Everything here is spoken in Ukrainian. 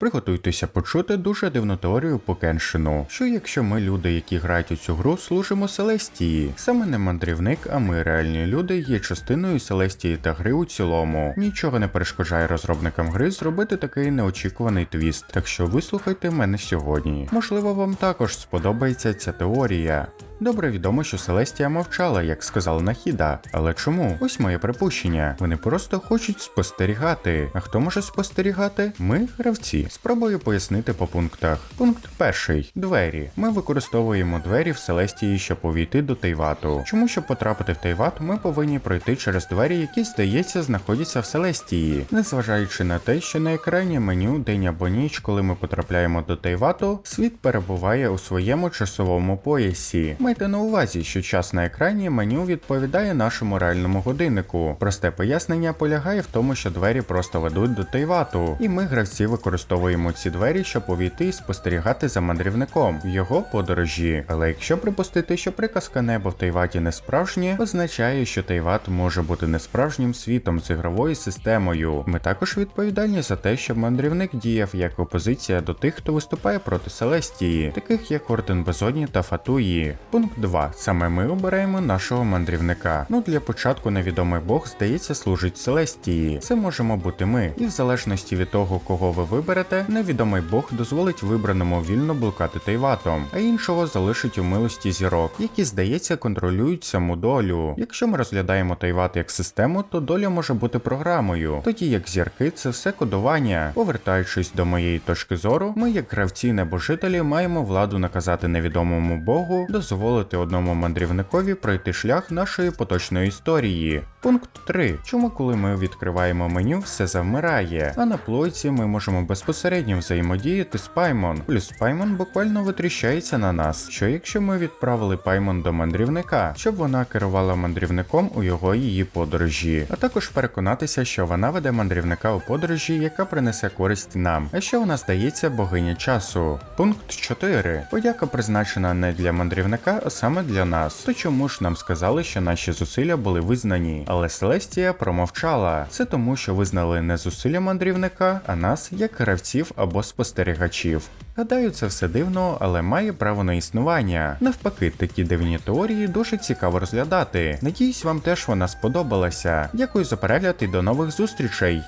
Приготуйтеся почути дуже дивну теорію по Кеншину, що якщо ми люди, які грають у цю гру, служимо Селестії, саме не мандрівник, а ми реальні люди є частиною Селестії та гри у цілому. Нічого не перешкоджає розробникам гри зробити такий неочікуваний твіст, так що вислухайте мене сьогодні. Можливо, вам також сподобається ця теорія. Добре відомо, що Селестія мовчала, як сказала Нахіда. Але чому? Ось моє припущення. Вони просто хочуть спостерігати. А хто може спостерігати? Ми, гравці. Спробую пояснити по пунктах. Пункт перший двері. Ми використовуємо двері в Селестії, щоб увійти до Тейвату. Чому щоб потрапити в Тейват, ми повинні пройти через двері, які, здається, знаходяться в Селестії. Незважаючи на те, що на екрані меню день або ніч, коли ми потрапляємо до Тейвату, світ перебуває у своєму часовому поясі. Майте на увазі, що час на екрані меню відповідає нашому реальному годиннику. Просте пояснення полягає в тому, що двері просто ведуть до Тейвату, і ми, гравці, використовуємо ці двері, щоб увійти і спостерігати за мандрівником в його подорожі. Але якщо припустити, що приказка небо в Тейваті не справжнє, означає, що Тейват може бути несправжнім світом з ігровою системою. Ми також відповідальні за те, щоб мандрівник діяв як опозиція до тих, хто виступає проти Селестії, таких як Орден Безодні та Фатуї. Пункт 2. Саме ми обираємо нашого мандрівника. Ну для початку невідомий Бог, здається, служить Селестії. Це можемо бути ми. І в залежності від того, кого ви виберете, невідомий Бог дозволить вибраному вільно блукати Тейватом, а іншого залишить у милості зірок, які, здається, контролюють саму долю. Якщо ми розглядаємо Тейват як систему, то доля може бути програмою, тоді як зірки це все кодування. Повертаючись до моєї точки зору, ми, як гравці небожителі, маємо владу наказати невідомому Богу дозволити одному мандрівникові пройти шлях нашої поточної історії. Пункт 3. Чому, коли ми відкриваємо меню, все завмирає, а на плойці ми можемо безпосередньо взаємодіяти з Паймон, плюс Паймон буквально витріщається на нас. Що якщо ми відправили Паймон до мандрівника, щоб вона керувала мандрівником у його її подорожі, а також переконатися, що вона веде мандрівника у подорожі, яка принесе користь нам, а що вона здається богиня часу. Пункт 4. Подяка призначена не для мандрівника, а саме для нас. То чому ж нам сказали, що наші зусилля були визнані? Але Селестія промовчала. Це тому, що визнали не зусилля мандрівника, а нас як гравців або спостерігачів. Гадаю, це все дивно, але має право на існування. Навпаки, такі дивні теорії дуже цікаво розглядати. Надіюсь, вам теж вона сподобалася. Дякую за перегляд і до нових зустрічей.